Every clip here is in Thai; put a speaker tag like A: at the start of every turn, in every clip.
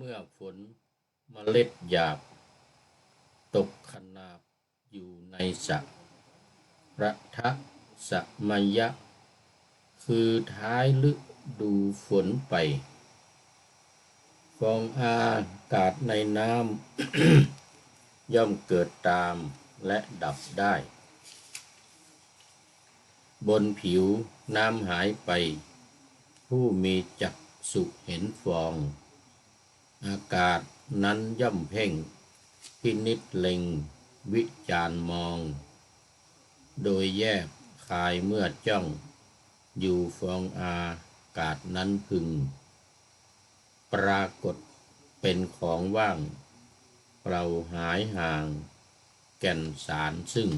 A: เมื่อฝนเมล็ดหยาบ ตกขนาบอยู่ในสระระทะสะมยะ คือท้ายฤดูฝนไป ฟองอากาศในน้ำย่อมเกิดตามและดับได้ บนผิวน้ำหายไป ผู้มีจักสุเห็นฟอง อากาศนั้นย่อมเพ่งพินิจเล็ง วิจารมอง โดยแยกคายเมื่อจ้อง อยู่ฟองอากาศนั้นพึง ปรากฏเป็นของว่าง เราหายห่าง แก่นสารซึ่ง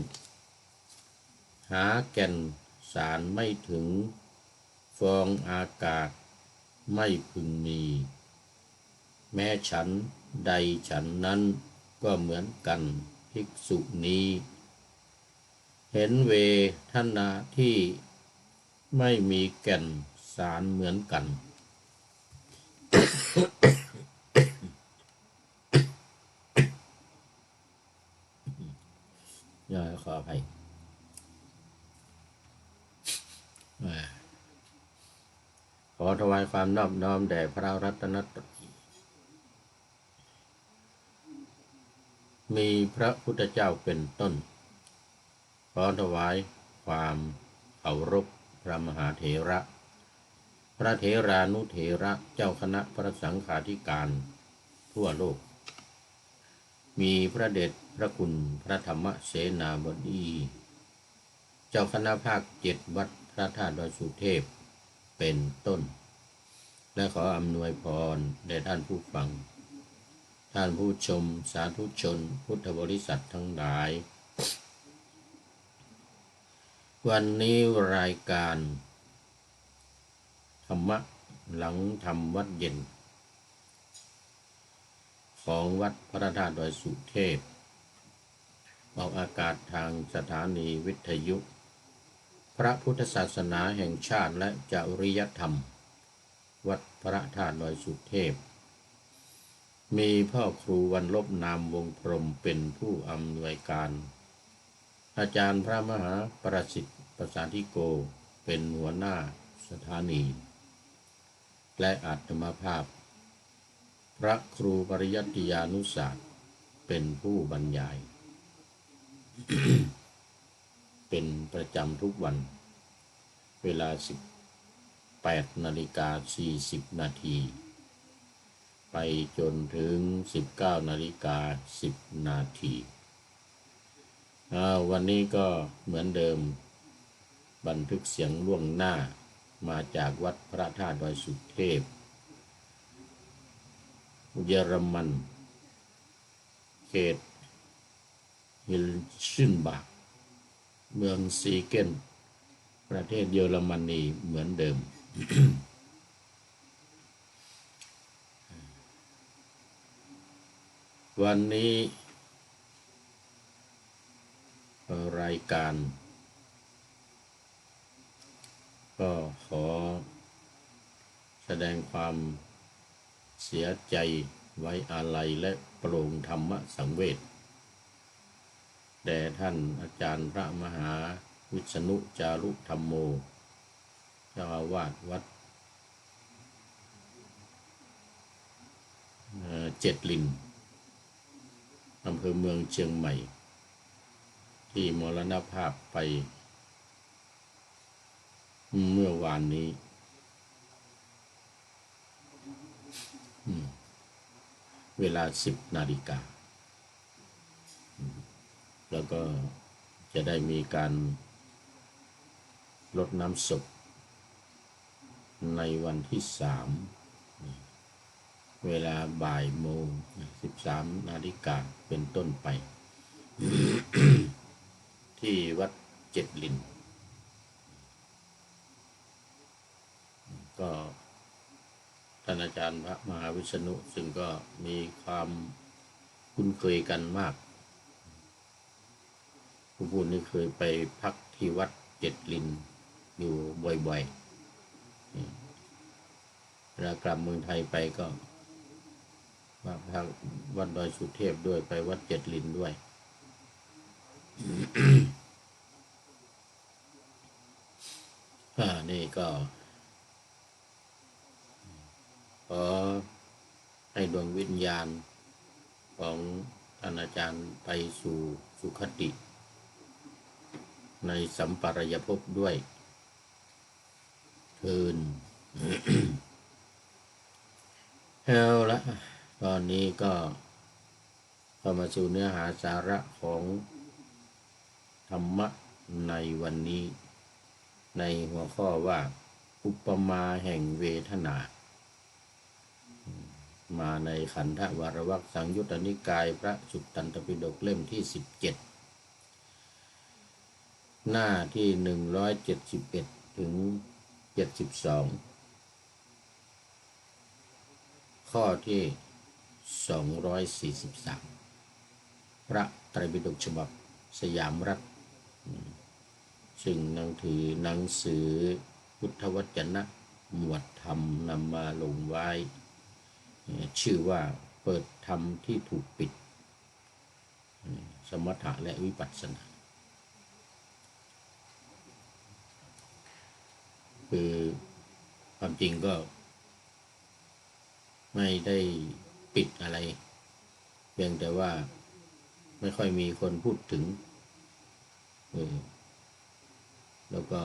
A: หาแก่นสารไม่ถึง ฟองอากาศไม่พึงมี แม้ฉันใดฉันนั้นก็เหมือนกันภิกษุนี้ เห็นเวทนาที่ไม่มีแก่นสารเหมือนกัน ย่อยขออภัยแหม่ขอถวายความนอบน้อมแด่พระรัตนตรัย มีพระพุทธเจ้าเป็นต้น ขอถวายความเคารพพระมหาเถระ พระเถรานุเถระเจ้าคณะพระสังฆาธิการทั่วโลก มีพระเดชพระคุณพระธรรมเสนาบดี เจ้าคณะภาคเจ็ดวัดพระธาตุดอยสุเทพเป็นต้น และขออำนวยพรแด่ท่านผู้ฟัง ท่านผู้ชมสาธุชน พุทธบริษัททั้งหลาย วันนี้รายการ ธรรมะหลังทำวัดเย็น ของวัดพระธาตุดอยสุเทพออกอากาศทางสถานีวิทยุ พระพุทธศาสนาแห่งชาติและจริยธรรม วัดพระธาตุดอยสุเทพ มีพ่อครูวันลบนามวงพรหมเป็นผู้อำนวยการ อาจารย์พระมหาประสิทธิ์ประสานทิโกเป็นหัวหน้าสถานี และอาตมาภาพ พระครูปริยัติยานุศาสตร์เป็นผู้บรรยาย เป็นประจำทุกวัน เวลา 18นาฬิกา40นาที ไปจนถึง 19นาฬิกา 10 นาทีาวันนี้ก็เหมือนเดิม บันทึกเสียงล่วงหน้ามาจากวัดพระธาตุดอยสุเทพ เยอรมัน เขตฮิลชินบากเมืองซีเกน ประเทศเยอรมนีเหมือนเดิม วันนี้ รายการ ก็ขอ แสดงความเสียใจไว้อาลัยและโปร่งธรรมสังเวชแด่ท่านอาจารย์พระมหาวิษณุจารุธรรมโม เจ้าอาวาสวัดเอ่อเจ็ดลิน อำเภอเมืองเชียงใหม่ ที่มรณภาพไป เมื่อวานนี้เวลาสิบนาฬิกา แล้วก็จะได้มีการลดน้ำศพในวันที่สาม เวลาบ่ายโมงสิบสามนาฬิกาเป็นต้นไป ที่วัดเจ็ดลิน ก็ท่านอาจารย์พระมหาวิษณุซึ่งก็มีความคุ้นเคยกันมากผู้พูดนี่เคยไปพักที่วัดเจ็ดลินอยู่บ่อยๆเวลากลับเมืองไทยไปก็ มาพักวัดดอยสุเทพด้วยไปวัดเจ็ดลินด้วย อ่า นี่ก็ขอให้ดวงวิญญาณของท่านอาจารย์ไปสู่สุคติ ในสัมปรายภพด้วยเทินเอาละ ตอนนี้ก็เข้ามาสู่เนื้อหาสาระของธรรมะในวันนี้ ในหัวข้อว่า อุปมาแห่งเวทนา มาในขันธวารวักสังยุตตนิกายพระสุตตันตปิฎกเล่มที่สิบเจ็ดหน้าที่หนึ่งร้อยเจ็ดสิบเอ็ดถึงเจ็ดสิบสองข้อที่ สองร้อยสี่สิบสามพระไตรปิฎกฉบับสยามรัฐ ซึ่งนังถือหนังสือพุทธวจนะ หมวดธรรมนำมาลงไว้ ชื่อว่าเปิดธรรมที่ถูกปิด สมถะและวิปัสสนาคือความจริงก็ไม่ได้ ปิดอะไรเพียงแต่ว่าไม่ค่อยมีคนพูดถึงเออแล้วก็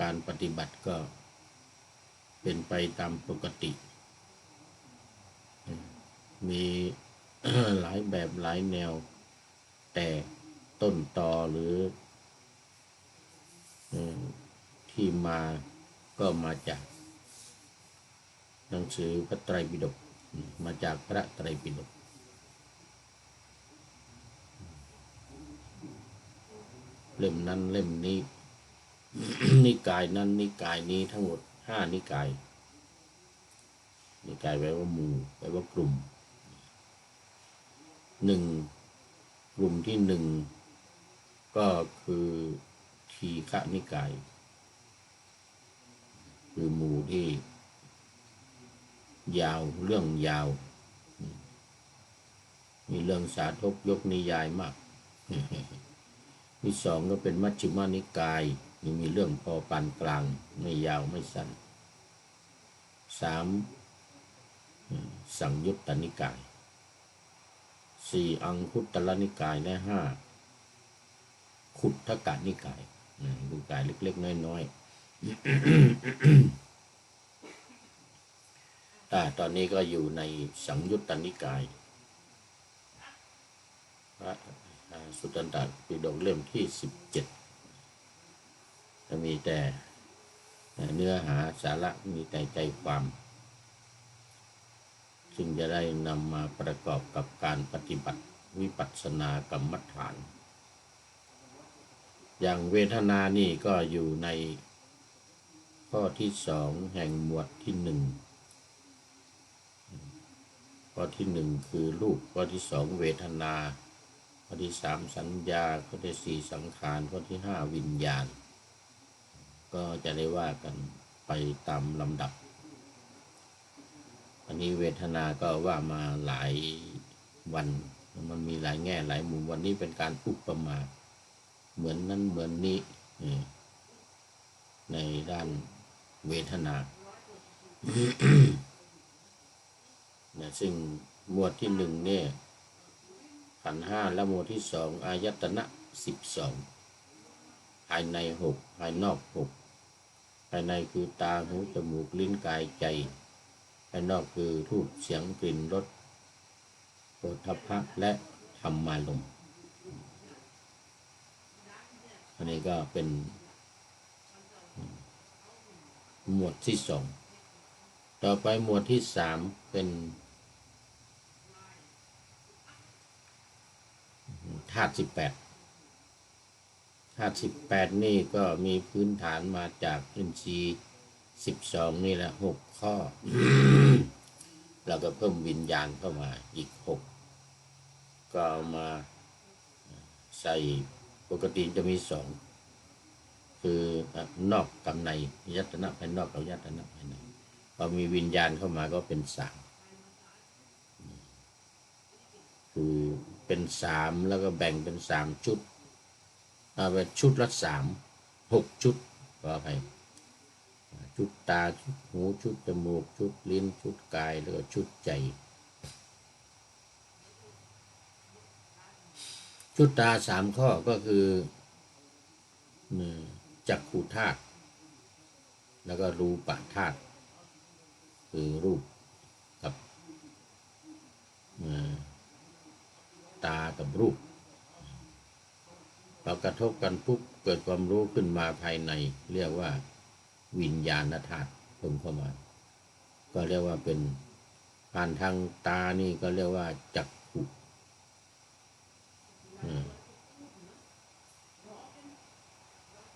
A: การปฏิบัติก็เป็นไปตามปกติ มีหลายแบบหลายแนว แต่ต้นตอหรือที่มาก็มาจากหนังสือพระไตรปิฎก มาจากพระไตรปิฎกเล่มนั้นเล่มนี้ นิกายนั้น นิกายนี้ทั้งหมดห้านิกาย นิกายแปลว่าหมู่แปลว่ากลุ่มหนึ่งกลุ่มที่หนึ่งก็คือทีฆะนิกาย คือหมู่ที่ ยาวเรื่องยาว มีเรื่องสาธกยกนิยายมากที่สองก็เป็นมัชฌิมานิกายมีมีเรื่องพอปานกลาง ไม่ยาวไม่สั้นสามสังยุตตนิกายสี่อังคุตตรนิกายและห้าขุททกานิกายนิกายเล็ก ๆ น้อยๆ ตอนนี้ก็อยู่ในสังยุตตนิกาย พระสุตตันตปิฎกเล่มที่สิบเจ็ดจะมีแต่เนื้อหาสาระมีแต่ใจความ ซึ่งจะได้นำมาประกอบกับการปฏิบัติวิปัสสนากรรมฐาน อย่างเวทนานี่ก็อยู่ในข้อที่สองแห่งหมวดที่หนึ่ง ข้อที่หนึ่งคือรูปข้อที่สองเวทนาข้อที่สามสัญญาข้อที่สี่สังขารข้อที่ห้าวิญญาณ ก็จะได้ว่ากันไปตามลำดับ อันนี้เวทนาก็ว่ามาหลายวันมันมีหลายแง่หลายมุมวันนี้เป็นการอุปมาเหมือนนั้นเหมือนนี้ในด้านเวทนา นะซึ่งหมวดที่หนึ่งเนี่ยขันห้าและหมวดที่สองอายตนะสิบสองภายในหกภายนอกหกภายในคือตาหูจมูกลิ้นกายใจ ภายนอกคือรูปเสียงกลิ่นรสโผฏฐัพพะและธรรมารมอันนี้ก็เป็นหมวดที่สอง ต่อไปหมวดที่สามเป็น ธาตุสิบแปดธาตุสิบแปดนี่ก็มีพื้นฐานมาจากอินทรีย์สิบสองนี่แหละหกข้อ แล้วก็เพิ่มวิญญาณเข้ามาอีกหกก็เอามาใส่ปกติจะมีสองคือนอกกับในยัตนะภายนอกกับยัตนะภายในพอมีวิญญาณเข้ามาก็เป็นสามคือ เป็นสามแล้วก็แบ่งเป็นสามชุดเอาไปชุดละสามหกชุดขออภัยชุดตาชุดหูชุดจมูกชุดลิ้นชุดกายแล้วก็ชุดใจ ชุดตาสามข้อก็คือหนึ่งจักขุธาตุแล้วก็รูปธาตุคือรูปกับเอ่อ ตากับรูปพอกระทบกันปุ๊บเกิดความรู้ขึ้นมาภายใน เรียกว่าวิญญาณธาตุเพิ่มเข้ามา ก็เรียกว่าเป็นผ่านทางตานี่ก็เรียกว่าจักขุ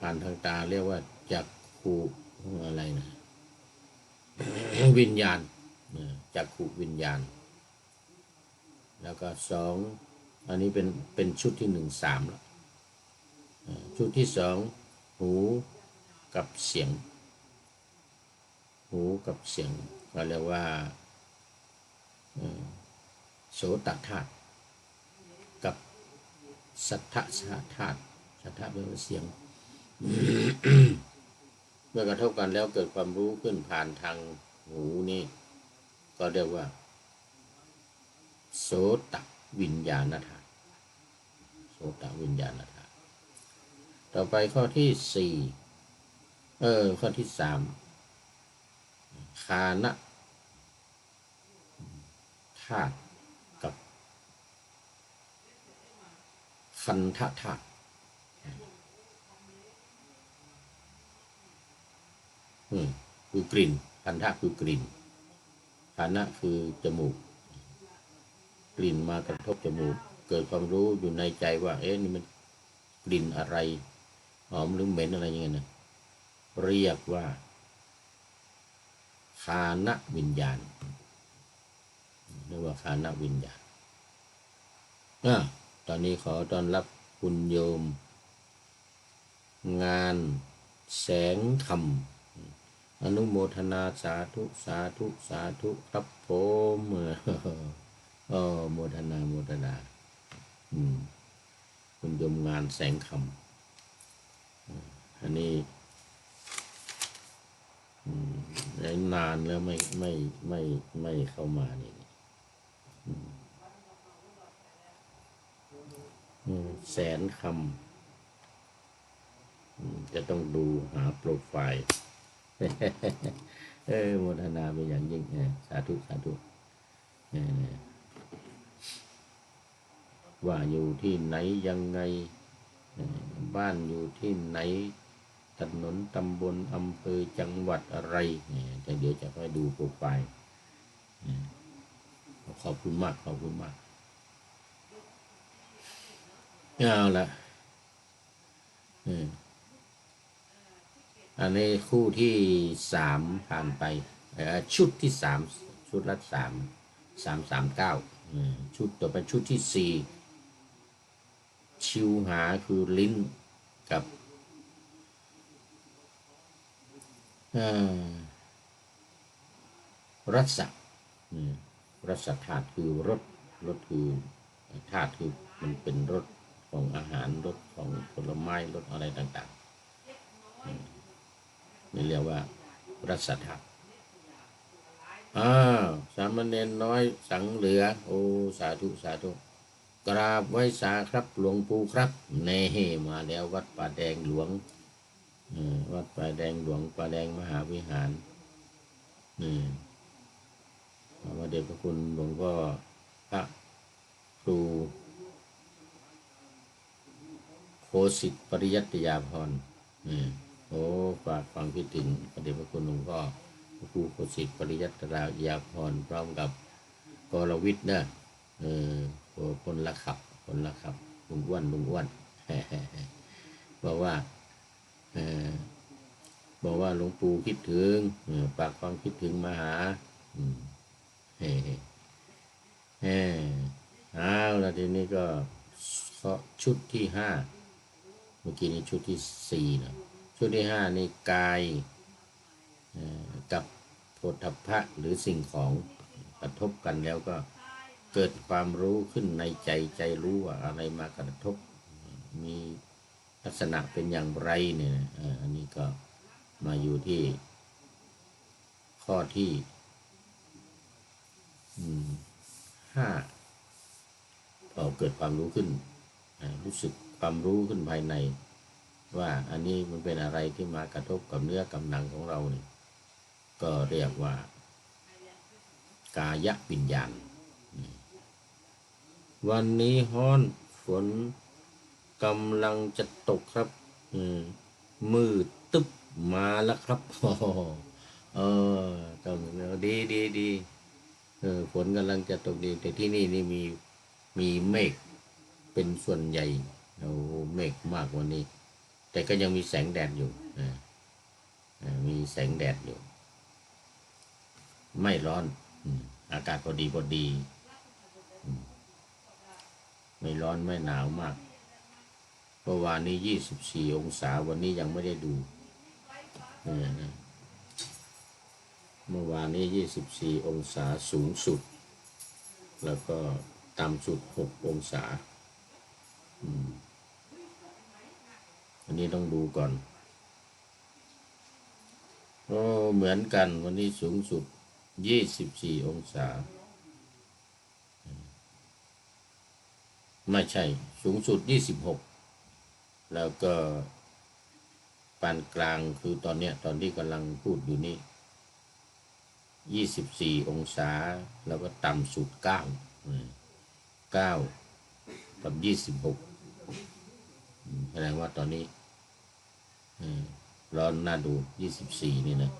A: ผ่านทางตาเรียกว่าจักขุอะไรนะวิญญาณจักขุวิญญาณ แล้วก็สอง อันนี้เป็นเป็นชุดที่หนึ่งสามแล้วชุดที่สองหูกับเสียง หูกับเสียงก็เรียกว่าโสตธาตุกับสัทธะธาตุสัทธะแปลว่าเสียง เมื่อกระทบกันแล้วเกิดความรู้ขึ้นผ่านทางหูนี่ ก็เรียกว่าโสต วิญญาณธาตุโสตวิญญาณธาตุต่อไปข้อที่สี่เออข้อที่สามคานะธาตุกับคันธธาตุอืมคือกลิ่นคันธะคือกลิ่นคานะคือจมูก ลิ่นมากระทบจมูก เกิดความรู้อยู่ในใจว่า เอ๊ะนี่มันกลิ่นอะไร หอมหรือเหม็นอะไรอย่างเงี้ยนะเรียกว่าคานะวิญญาณเรียกว่าคานะวิญญาณอะตอนนี้ขอต้อนรับคุณโยม งานแสงธรรม อนุโมทนาสาธุ สาธุ สาธุ ครับผม เออโมทนาโมทนา อืม คุณยมงานแสงคำอันนี้ได้นานแล้วไม่ไม่ไม่ไม่เข้ามานี่แสนคำจะต้องดูหาโปรไฟล์เออโมทนาเป็นอย่างยิ่งสาธุ สาธุเออ ว่าอยู่ที่ไหนยังไง บ้านอยู่ที่ไหนถนนตำบลอำเภอจังหวัดอะไรเนี่ยแต่เดี๋ยวจะค่อยดูโปรไฟล์ขอบคุณมาก ขอบคุณมากเอาละอันนี้คู่ที่สามผ่านไปชุดที่สามชุดละสามสามสามเก้าชุดต่อไปชุดที่สี่ ชิวหาคือลิ้นกับรัศรัศธาตุคือรสรสคือธาตุคือมันเป็นรสของอาหารรสของผลไม้รสอะไรต่างๆนี่เรียกว่ารัศธาตุอ้าวสามเณรน้อยสังเหลือ โอ้ สาธุ สาธุ กราบไหว้สาครับหลวงปู่ครับเน่มาแล้ววัดป่าแดงหลวงวัดป่าแดงหลวงป่าแดงมหาวิหารนี่พระเดชพระคุณหลวงพ่อพระครูโคสิตปริยัติยาพรนี่โอ้ฝากความคิดถึงพระเดชพระคุณหลวงพ่อพระครูโคสิตปริยัติยาพรพร้อมกับกรวิทย์เนะเออ คนละขับ คนละขับลุงอ้วนลุงอ้วนบอกว่าบอกว่าหลวงปู่คิดถึงฝากความคิดถึงมาหาเฮ้เฮ้เอาแล้วทีนี้ก็ขอชุดที่ห้าเมื่อกี้นี้ชุดที่สี่นะชุดที่ห้านี่กายกับโพธพะหรือสิ่งของกระทบกันแล้วก็ เกิดความรู้ขึ้นในใจใจรู้ว่าอะไรมากระทบ มีลักษณะเป็นอย่างไรเนี่ยอันนี้ก็มาอยู่ที่ข้อที่ห้าพอเกิดความรู้ขึ้น รู้สึกความรู้ขึ้นภายใน ว่าอันนี้มันเป็นอะไรที่มากระทบกับเนื้อกับหนังของเราเนี่ยก็เรียกว่า กายวิญญาณ วันนี้ฮ้อนฝนกำลังจะตกครับ อืมมืดตึ๊บมาแล้วครับโอ้เออต้องดีดีดีเออฝนกำลังจะตกดี แต่ที่นี่นี่มีมีเมฆเป็นส่วนใหญ่โอ้เมฆมากว่านี้ แต่ก็ยังมีแสงแดดอยู่ออเออมีแสงแดดอยู่ ไม่ร้อน อากาศพอดีพอดี ไม่ร้อนไม่หนาวมากเมื่อวานนี้ยี่สิบสี่องศาวันนี้ยังไม่ได้ดูเนี่ยเมื่อวานนี้ยี่สิบสี่องศาสูงสุด แล้วก็ต่ำสุดหกองศาอันนี้ต้องดูก่อนโอ้เหมือนกันวันนี้สูงสุดยี่สิบสี่องศา ไม่ใช่สูงสุดยี่สิบหกแล้วก็ปานกลางคือตอนเนี้ยตอนที่กำลังพูดอยู่นี่ยี่สิบสี่องศา แล้วก็ต่ำสุดเก้าเก้ากับยี่สิบหกแสดงว่าตอนนี้ร้อนน่าดูยี่สิบสี่นี่นะ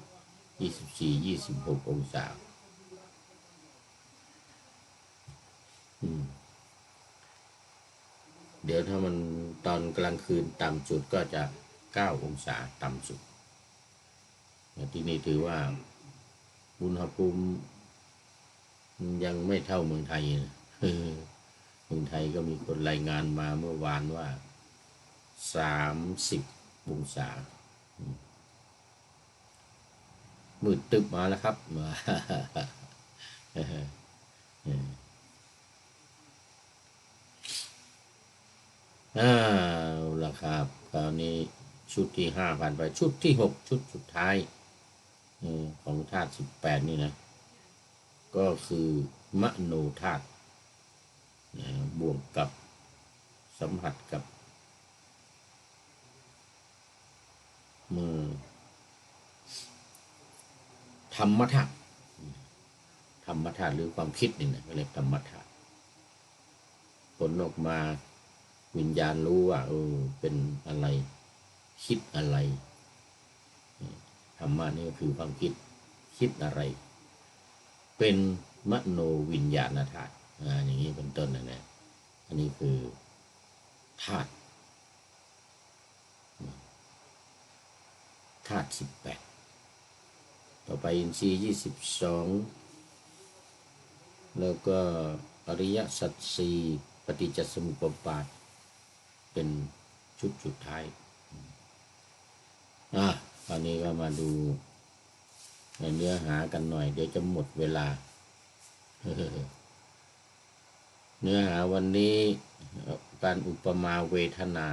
A: ยี่สิบสี่ยี่สิบหกองศา อืม ดี๋ยวถ้ามันตอนกลางคืนต่ำสุดก็จะเก้าองศาต่ำสุด ที่นี่ถือว่าอุณหภูมิยังไม่เท่าเมืองไทยนะเมืองไทยก็มีคนรายงานมาเมื่อวานว่าสามสิบองศา มืดตึบมาแล้วครับ อ้าละครับคราวนี้ชุดที่ห้าผ่านไปชุดที่หกชุดสุดท้ายอของธาตุสิบแปดนี่นะ ก็คือมโนธาตุบวกกับสัมผัสกับ มือธรรมธาตุธรรมธาตุหรือความคิดนี่นะก็เรียกธรรมธาตุผลออกมา วิญญาณรู้ว่าเออเป็นอะไร คิดอะไรธรรมะนี่ก็คือความคิดคิดอะไร เป็นมโนวิญญาณธาตุอย่างนี้เป็นต้นนะนะอันนี้คือธาตุธาตุสิบแปดต่อไปอินทรีย์ยี่สิบสองแล้วก็อริยสัจสี่ปฏิจจสมุปบาท เป็นชุดสุดท้ายอะตอนนี้ก็มาดูในเนื้อหากันหน่อย เดี๋ยวจะหมดเวลา เนื้อหาวันนี้การอุปมาเวทนา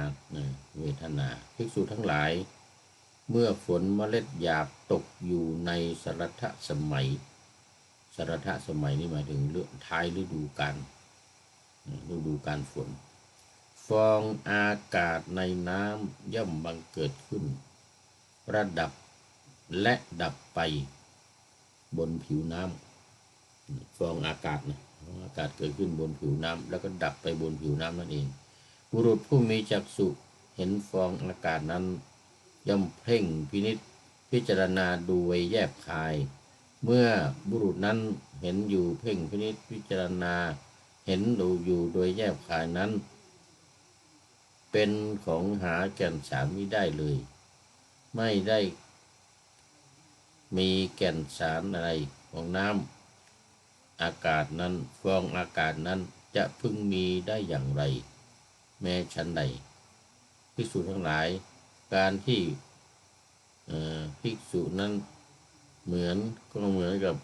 A: เวทนาภิกษุทั้งหลาย เมื่อฝนเมล็ดหยาบตกอยู่ในสรทะสมัย สรทะสมัยนี่หมายถึงเรื่องท้ายฤดูกาลฤดูกาลฝน ฟองอากาศในน้ำย่อมบังเกิดขึ้น ระดับและดับไปบนผิวน้ำฟองอากาศนะฟองอากาศเกิดขึ้นบนผิวน้ำแล้วก็ดับไปบนผิวน้ำนั่นเอง บุรุษผู้มีจักษุเห็นฟองอากาศนั้น ย่อมเพ่งพินิษพิจารณาดูไว้แยบคาย เมื่อบุรุษนั้นเห็นอยู่เพ่งพินิษพิจารณา เห็นดูอยู่โดยแยบคายนั้น เป็นของหาแก่นสารไม่ได้เลย ไม่ได้มีแก่นสารอะไรของน้ำอากาศนั้นฟองอากาศนั้นจะพึงมีได้อย่างไร แม้ชั้นใดภิกษุทั้งหลาย การที่ภิกษุนั้นเหมือนก็เหมือนกับ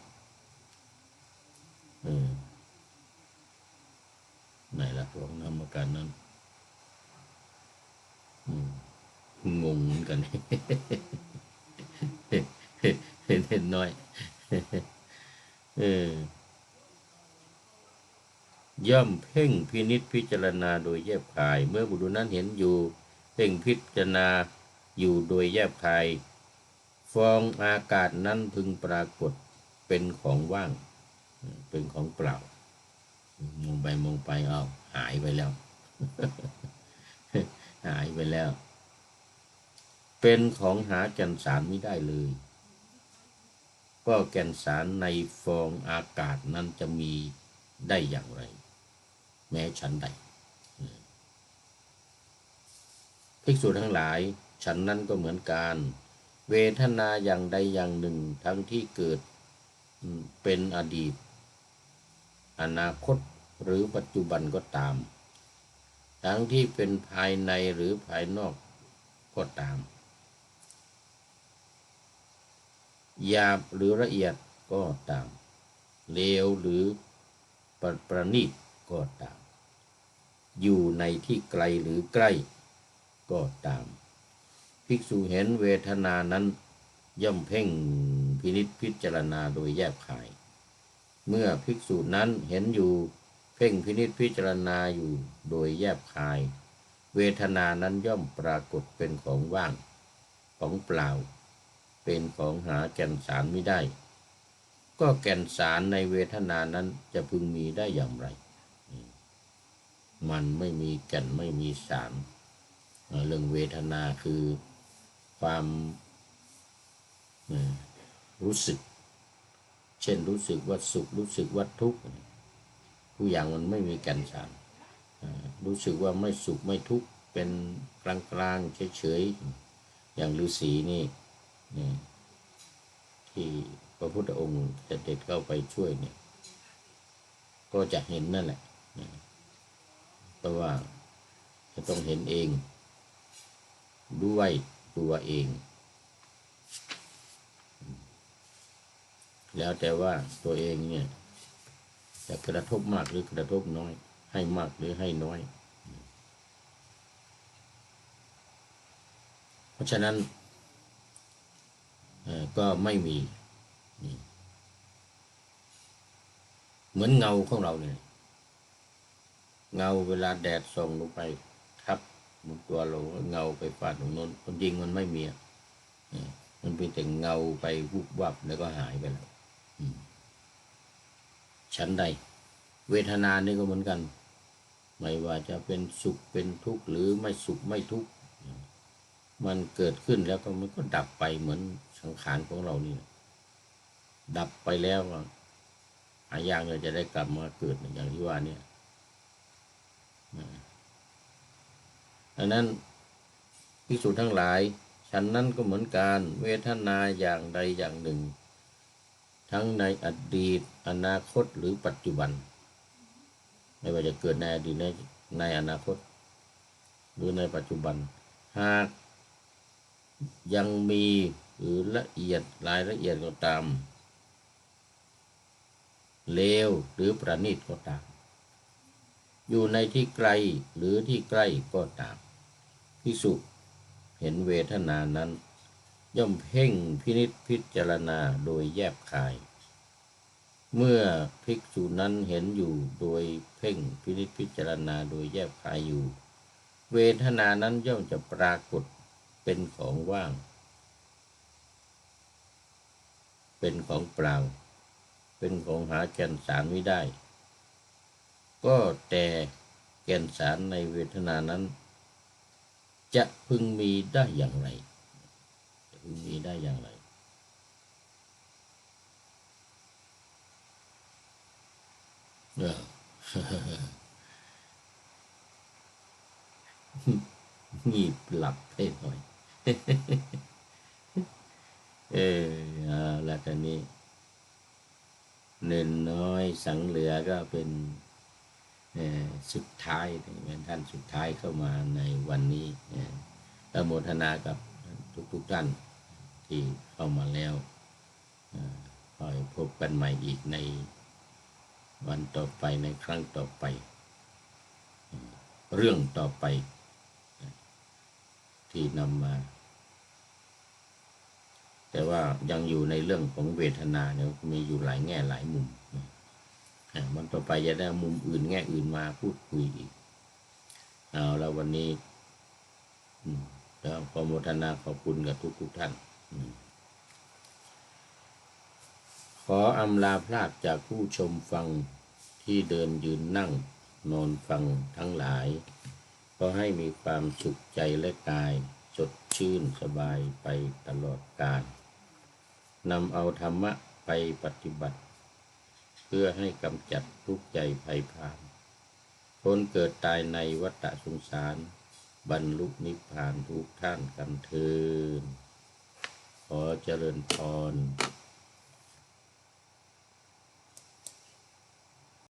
A: ไหนละของนามการนั้น งงเหมือนกันเห็นเห็นน้อย เออย่อมเพ่งพินิษพิจารณาโดยแยบคาย เมื่อบุรุษนั้นเห็นอยู่ เพ่งพิจารณาอยู่โดยแยบคายฟองอากาศนั้นพึงปรากฏเป็นของว่าง เป็นของเปล่ามองไปมองไปเอาหายไปแล้ว หายไปแล้ว เป็นของหาแก่นสารไม่ได้เลย ก็แก่นสารในฟองอากาศนั้นจะมีได้อย่างไร แม้ฉันใดภิกษุทั้งหลายฉันนั้นก็เหมือนกัน เวทนาอย่างใดอย่างหนึ่งทั้งที่เกิดเป็นอดีต อนาคตหรือปัจจุบันก็ตาม ทั้งที่เป็นภายในหรือภายนอกก็ตามหยาบหรือละเอียดก็ตามเลวหรือประประณีตก็ตาม อยู่ในที่ไกลหรือใกล้ก็ตาม ภิกษุเห็นเวทนานั้นย่อมเพ่งพินิษพิจารณาโดยแยบคาย เมื่อภิกษุนั้นเห็นอยู่ เพ่งพินิษพิจารณาอยู่โดยแยบคาย เวทนานั้นย่อมปรากฏเป็นของว่าง ของเปล่า เป็นของหาแก่นสารไม่ได้ ก็แก่นสารในเวทนานั้นจะพึงมีได้อย่างไร มันไม่มีแก่นไม่มีสารเรื่องเวทนาคือความรู้สึก เช่นรู้สึกว่าสุขรู้สึกว่าทุกข์ ทุกอย่างมันไม่มีแก่นสารรู้สึกว่าไม่สุขไม่ทุกข์เป็นกลางกลางๆเฉยๆอย่างฤาษีนี่นี่ที่พระพุทธองค์เสด็จเข้าไปช่วยเนี่ยก็จะเห็นนั่นแหละนะเพราะว่าจะต้องเห็นเองด้วยตัวเอง แล้วแต่ว่าตัวเองเนี่ย จะกระทบมากหรือกระทบน้อย ให้มากหรือให้น้อย เพราะฉะนั้นก็ไม่มีเหมือนเงาของเราเนี่ยเงาเวลาแดดส่องลงไปทับบนตัวเราเงาไปฟาดตรงโน้นคนจริงมันไม่มีอะมันเป็นแต่เงาไปวุบวับแล้วก็หายไปแล้ว อืม ชั้นใด เวทนานี่ก็เหมือนกัน ไม่ว่าจะเป็นสุขเป็นทุกข์หรือไม่สุขไม่ทุกข์มันเกิดขึ้นแล้วก็มันก็ดับไปเหมือนสังขารของเรานี่ดับไปแล้วก็หายากเลยจะได้กลับมาเกิดอย่างที่ว่าเนี่ยดังนั้นภิกษุทั้งหลาย ฉันนั้นก็เหมือนกันเวทนาอย่างใดอย่างหนึ่ง ทั้งในอดีต อนาคตหรือปัจจุบัน ไม่ว่าจะเกิดในอดีตในในอนาคต หรือในปัจจุบัน หากยังมีหรือละเอียดรายละเอียดก็ตาม เลวหรือประณีตก็ตาม อยู่ในที่ไกลหรือที่ใกล้ก็ตามพิสุเห็นเวทนานั้น ย่อมเพ่งพินิษพิจารณาโดยแยบคาย เมื่อภิกษุนั้นเห็นอยู่โดยเพ่งพินิษพิจารณาโดยแยบคายอยู่ เวทนานั้นย่อมจะปรากฏเป็นของว่าง เป็นของเปล่า เป็นของหาแก่นสารไม่ได้ ก็แต่แก่นสารในเวทนานั้น จะพึงมีได้อย่างไร มีได้อย่างไร เอองีบหลับไปหน่อย เออเอาละตอนนี้เนินน้อยสังเหลือก็เป็นเอ่อสุดท้ายเป็นท่านสุดท้ายเข้ามาในวันนี้เอ่ออนุโมทนากับทุกๆท่าน ที่เข้ามาแล้วเอ่อขอให้พบกันใหม่อีกในวันต่อไปในครั้งต่อไป เรื่องต่อไป ที่นำมา แต่ว่ายังอยู่ในเรื่องของเวทนาเนี่ยมีอยู่หลายแง่หลายมุมมันต่อไปจะได้มุมอื่นแง่อื่นมาพูดคุยอีกเอาแล้ววันนี้แล้วขอโมทนาขอบคุณกับทุกทุกท่าน ขออำลาพลาดจากผู้ชมฟังที่เดินยืนนั่งนอนฟังทั้งหลายขอให้มีความสุขใจและกาย สดชื่นสบายไปตลอดกาลนำเอาธรรมะไปปฏิบัติ เพื่อให้กำจัดทุกข์ใจภัยพานพ้นเกิดตายในวัฏสงสาร บรรลุนิพพานทุกท่านกันเทิน ขอเจริญพร